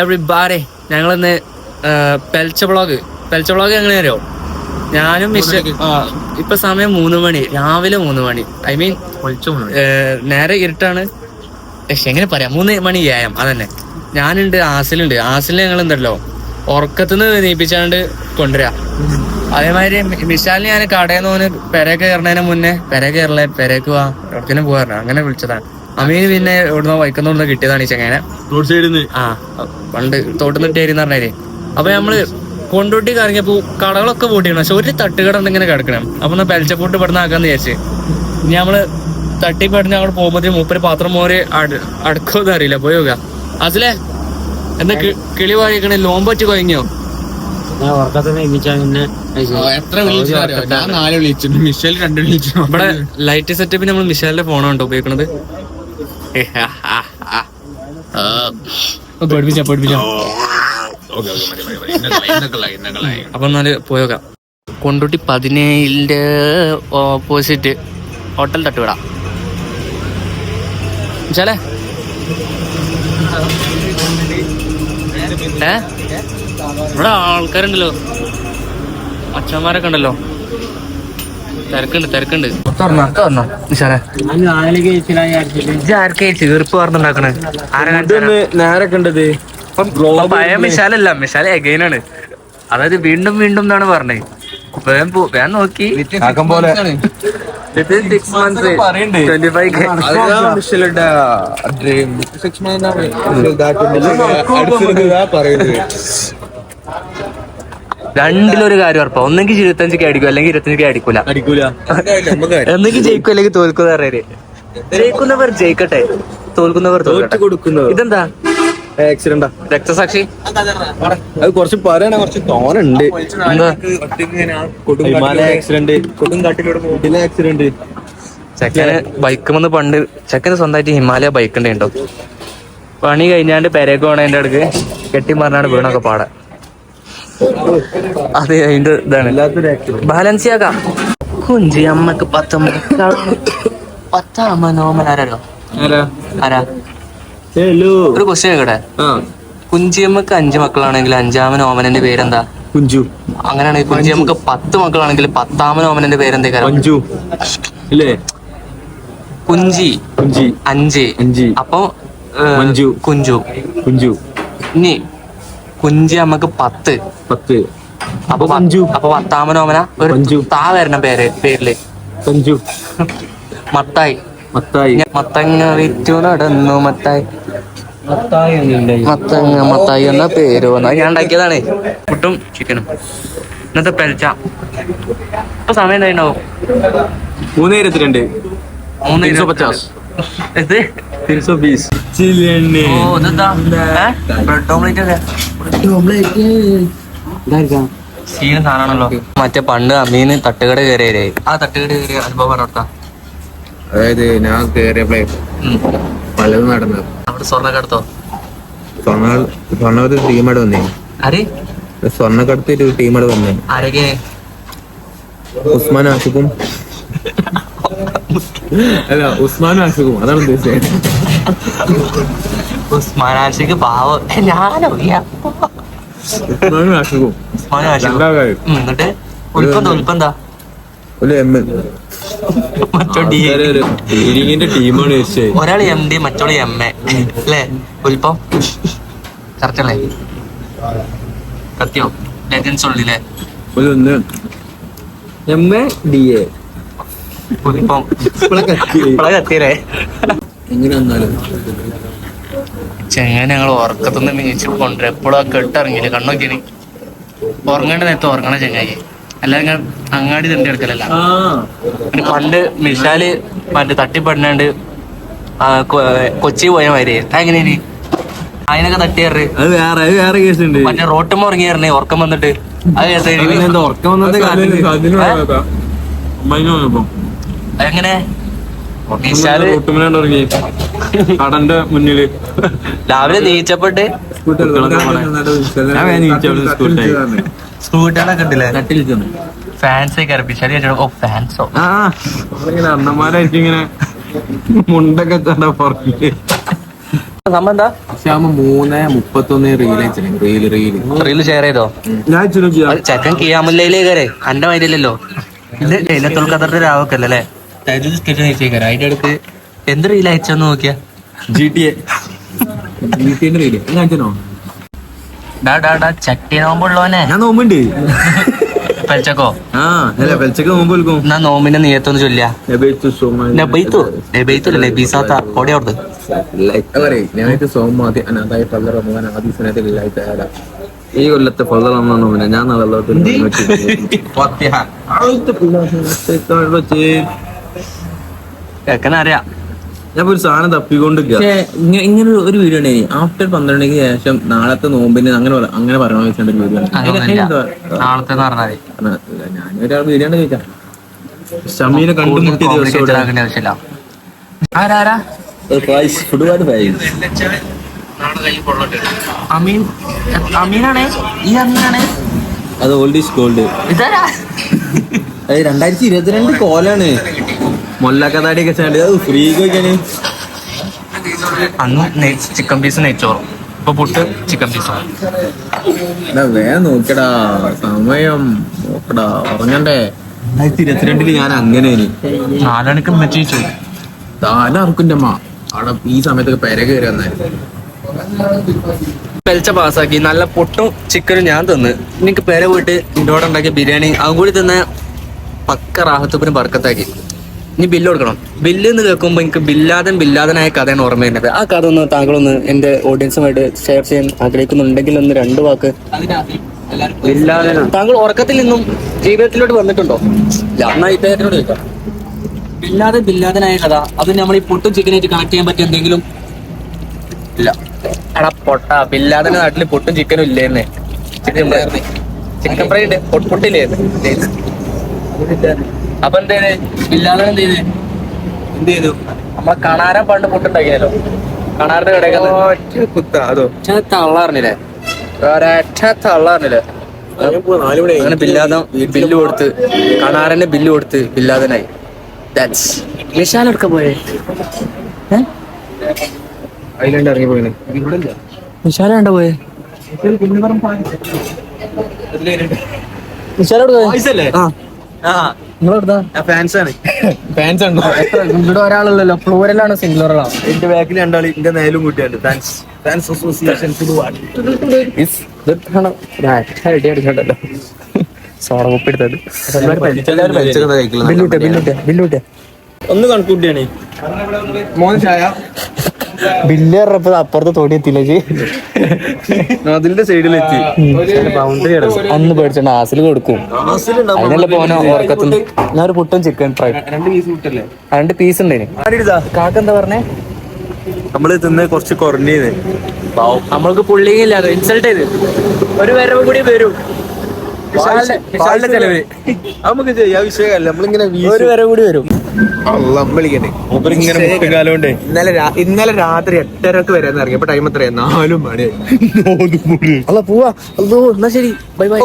Everybody ഞങ്ങളിന്ന് പെൽച്ച blog പെൽച്ച blog എങ്ങനെ അറിയോ ഞാനും മിസ് ഇപ്പൊ സമയം മൂന്ന് മണി. രാവിലെ മൂന്ന് മണി. ഐ മീൻ നേരെ ഇരുട്ടാണ്. പക്ഷെ എങ്ങനെ പറയാം? മൂന്ന് മണി ഏയം അതന്നെ. ഞാനുണ്ട് ആസിലുണ്ട്. ആസിൽ ഞങ്ങൾ എന്തല്ലോ ഉറക്കത്തുനിന്ന് നീപ്പിച്ചാണ്ട് കൊണ്ടുവരാ. അതേമാതിരി മിഷാലിന് ഞാൻ കടയിൽ നിന്ന് പെരേ കയറുന്നതിന് മുന്നേ പെര കയറലേ പെരക്ക് പോവാ ഉറക്കിനും പോകാറുണ്ട് അങ്ങനെ വിളിച്ചതാണ്. അമീന് പിന്നെ ഇവിടുന്ന് വൈക്കുന്നുണ്ടെന്ന് കിട്ടിയതാണ് ഈ ചെങ്ങനെ റോഡ് സൈഡിൽ നിന്ന് ആ. പണ്ട് തോട്ടുന്നിട്ടേരിന്ന് പറഞ്ഞാലേ. അപ്പൊ നമ്മൾ കൊണ്ടോട്ടി കറങ്ങിയപ്പോ കടകളൊക്കെ പൂട്ടിയാണ് പക്ഷെ ഒരു തട്ടുകട എന്തെങ്കിലും ഇങ്ങനെ കിടക്കണം. അപ്പൊ ഒന്ന് പെൽച്ചപ്പൂട്ട് ഇവിടുന്ന് ആക്കാന്ന് വിചാരിച്ച്. ഇനി നമ്മൾ തട്ടി പെടുന്ന അങ്ങോട്ട് പോകുമ്പോ മൂപ്പര് പാത്രം മോര് അടുക്കോന്ന് അറിയില്ല. പോയി നോക്കാം അതിലെ എന്താ കിളി വായിക്കണേ ലോമ്പറ്റ് കൊയങ്ങിയോ ഞാൻ ഉറക്കത്തിന് എണ്ണിച്ചാ എത്ര വിളിച്ചു ഞാൻ നാല് വിളിച്ചു മിഷേൽ രണ്ട് വിളിച്ചു. ഇവിടെ ലൈറ്റ് സെറ്റപ്പിന് നമ്മൾ മിഷേലിന്റെ ഫോണാണ് ഉപയോഗിക്കണത്. അപ്പൊ എന്നാൽ പോയോക്കാം കൊണ്ടോട്ടി പതിനേഴിന്റെ ഓപ്പോസിറ്റ് ഹോട്ടൽ തട്ടുകട ചാലേ. ഏ? ഇവിടെ ആൾക്കാരുണ്ടല്ലോ. അച്ഛന്മാരൊക്കെ ഉണ്ടല്ലോ. തിരക്കുണ്ട് തിരക്കുണ്ട്. തുറന്നോ തുറന്നോ. നിശാലെ ആർക്കെ ചീർപ്പ് പറഞ്ഞുണ്ടാക്കണേ ആരെ കാണിച്ചാ നേരെ കണ്ടത് ഇപ്പം പഴയ മിശാലല്ല മിശാല എഗൈനാണ് അതായത് വീണ്ടും വീണ്ടും എന്നാണ് പറഞ്ഞത് വേഗം പോ- വേഗം നോക്കി. പോലെ. ഇത് six months twenty five K മിഷേലിന്റെ dream six പറയുന്നത്. രണ്ടിലൊരു കാര്യം ഉറപ്പാ. ഒന്നെങ്കിൽ ഇരുപത്തഞ്ച് കെ അടിക്കും അല്ലെങ്കിൽ ഇരുപത്തഞ്ച് കെ അടിക്കൂല. അടിക്കൂല. ഒന്നെങ്കിൽ ജയിക്കും അല്ലെങ്കിൽ തോൽക്കുന്ന പറയര് ജയിക്കുന്നവർ ജയിക്കട്ടെ. തോൽക്കുന്നവർ തോൽക്കട്ടെ. ഇതെന്താ? ആക്സിഡന്റാ രക്തസാക്ഷി. അത് കുറച്ച് പറയണ കുറച്ച് തോനുണ്ട്. ആക്സിഡന്റ് കൊടുങ്കാട്ടിലൂടെ ആക്സിഡന്റ് ചെക്കന് ബൈക്ക് വന്ന് പണ്ട് ചെക്കന് സ്വന്തമായിട്ട് ഹിമാലയ ബൈക്ക് ഉണ്ടോ പണി കഴിഞ്ഞാണ്ട് പെരേക്ക് പോണതിന്റെ അടുക്ക്. കെട്ടി മറിഞ്ഞാണ്ട് വീണൊക്കെ പാടെ. അതെ അതിന്റെ ഇതാണ്. വല്ലാത്തൊരു ആക്സിഡന്റ് ബാലൻസ് ആക്കാം കുഞ്ചി അമ്മയ്ക്ക് പത്ത്. മക്കളാണ് പത്താമ നോമൽ ആരോ? ആരാ? ഒരു ക്വസ്റ്റ്യൻ കേട്ടെ ആ. കുഞ്ചിയമ്മക്ക് അഞ്ച് മക്കളാണെങ്കിൽ അഞ്ചാമൻ ഓമനന്റെ പേരെന്താ? കുഞ്ചു. അങ്ങനെയാണെങ്കിൽ കുഞ്ചിയമ്മക്ക് പത്ത് മക്കളാണെങ്കിൽ പത്താമൻ ഓമനന്റെ പേരെന്തേ മഞ്ജു. ഇല്ലേ? കുഞ്ചി. കുഞ്ചി. അഞ്ച്. അഞ്ച്. അപ്പൊ കുഞ്ചു മഞ്ജു. കുഞ്ചു. കുഞ്ചു. ഇനി കുഞ്ചി നമുക്ക് പത്ത്. പത്ത്. അപ്പൊ പഞ്ചു. അപ്പൊ പത്താമനോമന ഒരു. താ വരണം പേര് പേരിൽ. പഞ്ചു. മത്തായി. മത്തായി. മത്തങ്ങ വിറ്റു നടന്നു മത്തായി. മത്തങ്ങ മത്തായി എന്ന പേര് വന്ന. ഞാൻ ഉണ്ടാക്കിയതാണ്. പുട്ടും ചിക്കനും ഇന്നത്തെ പെൽച്ച ഇപ്പൊ സമയം ഉണ്ടായിണ്ടാവും മൂന്ന് ഇരുപത്തിരണ്ട്. മൂന്ന് ഇരുപത്തി- പച്ചാസ്. തിരിച്ചോ ബീസ്. ഓ ഇതെന്താ? ബ്രെഡ് ഓംലേറ്റ് അല്ലേ? സീന സാധനമാണല്ലോ മറ്റേ പണ്ട് അമ്മീന് തട്ടുകട കയറിയേ ആ തട്ടുകട കയറിയ അനുഭവം പറഞ്ഞോട്ടാ അതായത് ഞാൻ കയറിയപ്പോഴേ പലതും നടന്നു. അവിടെ സ്വർണക്കടത്തോ സ്വർണ സ്വർണ ഒരു ടീമോട് വന്നേ. ആര്? സ്വർണക്കടത്ത് ഒരു ടീമോട് വന്നേ. ആരൊക്കെ? ഉസ്മാൻ ആഷിഖും. അല്ല ഉസ്മാൻ ആഷിഖും. അതാണ് ഉദ്ദേശിച്ചത്. ഉസ്മാനാശിക്ക് പാവം. ഞാനോ എന്നിട്ട് ഉൽപ്പന്ത? ഉൽപ്പന്താ ഒരാൾ എം ഡി മറ്റോൾ എം എ അല്ലേ? ഉൽപ്പം? കറക്റ്റല്ലേ? സത്യോ. ലെജൻസ് ഉള്ളില്ലേ എം എ ഡി എ ഉൽപ്പം. കത്തിയല്ലേ എങ്ങനെ വന്നാലും. ചെങ്ങനെ ഞങ്ങൾ ഉറക്കത്തുനിന്ന് മീച്ചു കൊണ്ടുവരും. എപ്പോഴും ആ കെട്ടിറങ്ങിയില്ല കണ്ണോക്കിയാണ്. ഉറങ്ങേണ്ട നേരത്തെ ഉറങ്ങണ ചെങ്ങായി. അല്ലാതെ ഞാൻ അങ്ങാടി തണ്ടി എടുക്കലല്ല പണ്ട് മിഷാൽ മറ്റേ തട്ടിപ്പെടുന്നാണ്ട് കൊച്ചി പോയ മാതിരി. എങ്ങനെയാണ്? അതിനൊക്കെ തട്ടിയേറ് അത് വേറെ അത് വേറെ കേസ് ഉണ്ട് മറ്റേ റോട്ടും ഉറങ്ങിയായിരുന്നേ ഉറക്കം വന്നിട്ട്. അത് ഉറക്കം വന്നത് റോട്ടുമലാണ്ട് ഇറങ്ങി കടന്റെ മുന്നിൽ. രാവിലെ നീച്ചപ്പെട്ട്? ഉണ്ടല്ലേ ഫാൻസ് ഓ ഫാൻസോ ഇങ്ങനെ മുണ്ടൊക്കെ മൂന്ന് മുപ്പത്തൊന്ന് റീൽ റീൽ ഷെയർ ചെയ്തോ? ഞാൻ ചെക്കൻ കിയാമല്ലേ അന്റെ മൈലില്ലല്ലോ ഇത് ലൈലത്തുൽ ഖദറിന്റെ രാവൊക്കെ അല്ലേ? അതിന്റെ അടുത്ത് എന്ത് റീൽ അയച്ചെന്ന് നോക്കിയാ? G T A G T എന്റെ റീൽ കാണിച്ചോ ഡാ ഡാ ഡാ ചട്ടി നോമ്പുള്ളവനെ. ഞാൻ നോമ്പുണ്ട്. പലിച്ചക്കോ ആ അല്ല വെച്ചക്ക് നോമ്പ് വിൽക്കും എന്നാ നോമ്പിന്റെ നീയത്തൊന്ന് ചൊല്ലിയാ. നബൈത്തു നബൈത്തു? നബീസാത്ത ഓടി അവിടുന്ന്. ഞങ്ങൾക്ക് സോമാതി അനാഥായ പള്ള റമദാൻ ആദ്യ സനത്തിലായി തയ്യാറാ ഈ കൊല്ലത്തെ ഫലമാണോ ഞാൻ ഞാൻ ചെക്കനറിയാം ഞാൻ ഒരു സാധനം ഇങ്ങ- ഇങ്ങനെ ഒരു- വീഡിയോ ഉണ്ടായി ആഫ്റ്റർ പന്ത്രണ്ട് മണിക്ക് ശേഷം നാളത്തെ നോമ്പിന് അങ്ങനെ അങ്ങനെ പറയണോ വെച്ചിട്ട് ഒരു വീഡിയോ അതൊന്നുമില്ല നാളത്തെ ഒരാൾ വീഡിയോ ആണ് ചോദിക്കാം. ഷമീനെ കണ്ടുമുട്ടിയ ദിവസം ആരാരാ അമീൻ അമീനാണേ? ഈ അമീനാണേ? അത് ഓൾഡ് ഈസ് ഗോൾഡ് ഇതാരാ? അത് രണ്ടായിരത്തി ഇരുപത്തിരണ്ട് കോലാണ്. മൊല്ലക്കതാടിയൊക്കെ ചേണ്ടി അത് ഫ്രീ കഴിക്കാന് അന്ന് ചിക്കൻ പീസ് നെയ്ച്ചോറും. ഇപ്പൊ പുട്ട് ചിക്കൻ പീസാണ് വേ വേഗം നോക്കടാ സമയം. നോക്കടാ ഉറങ്ങണ്ടേ? രണ്ടായിരത്തി ഇരുപത്തിരണ്ടിൽ ഞാൻ അങ്ങനെ നാലണിക്ക് മെച്ചു താല അറക്കുന്റെ അമ്മ അവിടെ ഈ സമയത്തൊക്കെ പെര കയറി വന്നായിരുന്നു. പെൽച്ച പാസ്സാക്കി. നല്ല പൊട്ടും ചിക്കനും ഞാൻ തിന്ന്. എനിക്ക് പെര പോയിട്ട് ഇൻഡോടെ ഉണ്ടാക്കിയ ബിരിയാണി. അതും കൂടി തിന്ന പക്ക റാഹത്തുപ്പിന് ബർക്കത്താക്കി. ഇനി ബില്ല് കൊടുക്കണം. ബില്ല് എന്ന് കേൾക്കുമ്പോൾ എനിക്ക് ബില്ലാതൻ ബില്ലാതനായ കഥയാണ് ഓർമ്മ വരുന്നത്. ആ കഥ ഒന്ന് താങ്കളൊന്ന് എന്റെ ഓഡിയൻസുമായിട്ട് ഷെയർ ചെയ്യാൻ ആഗ്രഹിക്കുന്നുണ്ടെങ്കിൽ ഒന്ന് രണ്ട് വാക്ക് താങ്കൾ ഉറക്കത്തിൽ നിന്നും ജീവിതത്തിലോട്ട് വന്നിട്ടുണ്ടോ? ഇദ്ദേഹത്തിനോട് ചോദിക്കാം. ബില്ലാതെ ബില്ലാതനായ കഥ. അത് നമ്മൾ ഈ പൊട്ടും ചിക്കനായിട്ട് കണക്ട് ചെയ്യാൻ പറ്റിയ എന്തെങ്കിലും? ഇല്ല. എടാ പൊട്ട ബില്ലാതെ നാട്ടിൽ പൊട്ടും ചിക്കനും ഇല്ലേന്നേ. ചിക്കൻ ഫ്രൈ ചിക്കൻ ഫ്രൈ ഉണ്ട്. പൊട്ട് പൊട്ടില്ലേ? അപ്പൊ എന്ത് ചെയ്ത് ബില്ലാതെ എന്ത് ചെയ്ത് എന്ത് ചെയ്തു നമ്മളെ കണാരൻ പണ്ട് പൊട്ടുണ്ടാക്കിയാലോ? കണാറിന്റെ കടയിൽ കുത്ത അതോ? തള്ളാറിനില്ലേ ഒരൊറ്റ തള്ളാറിനില്ലേ അങ്ങനെ ബില്ലാതെ ബില്ല് കൊടുത്ത് കണാരന്റെ ബില്ല് കൊടുത്ത് ബില്ലാതനായി. ദാറ്റ്സ് വിശാൽ എടുക്ക പോയേ അതിലുണ്ട് ഇറങ്ങി പോയിന്. വിശാല കണ്ട പോയേ? ആ. നിങ്ങളെടുത്താ ഫാൻസ് ആണ് ഫാൻസ് ഉണ്ടോ ഇവിടെ ഒരാളല്ലല്ലോ പ്ലൂരലാണോ സിംഗുലറാണോ എന്റെ ബാക്കിൽ രണ്ടാൾ എന്റെ നേലും കൂട്ടിയുണ്ട് ഫാൻസ് ഫാൻസ് അസോസിയേഷൻ ഒന്ന് കണക്കൂട്ടിയാണ് മോൻ ചായ? ബില്ല് പറഞ്ഞപ്പോ അപ്പുറത്ത് തോടി എത്തിയില്ലേ അതിന്റെ സൈഡിലെത്തി ബൗണ്ടറി അന്ന് പേടിച്ചോണ്ട് ആസിൽ കൊടുക്കും. അതിനല്ലേ പോനോ ഓർക്കത്തുനിന്ന് ഞാൻ ഒരു പുട്ടും ചിക്കൻ ഫ്രൈ രണ്ട് പീസ് വിട്ടല്ലേ രണ്ട് പീസ് ഉണ്ടായിന് കാക്ക എന്താ പറഞ്ഞേ? നമ്മൾ തിന്ന് കുറച്ച് കുറഞ്ഞത് നമ്മൾക്ക് പുള്ളിയില്ല ഇൻസൾട്ട് ചെയ്ത് ഒരു വരവ് കൂടി വരും. നമുക്ക് ചെയ്യാം. വിഷയമല്ല. നമ്മളിങ്ങനെ ഒരു വരവ് കൂടി വരും. ഇന്നലെ രാ- ഇന്നലെ രാത്രി എട്ടരക്ക് വരെ ഇറങ്ങി അപ്പൊ ടൈം എത്രയാ നാലും മണി അല്ല പോവാ. അല്ലോ എന്നാ ശരി. Bye bye.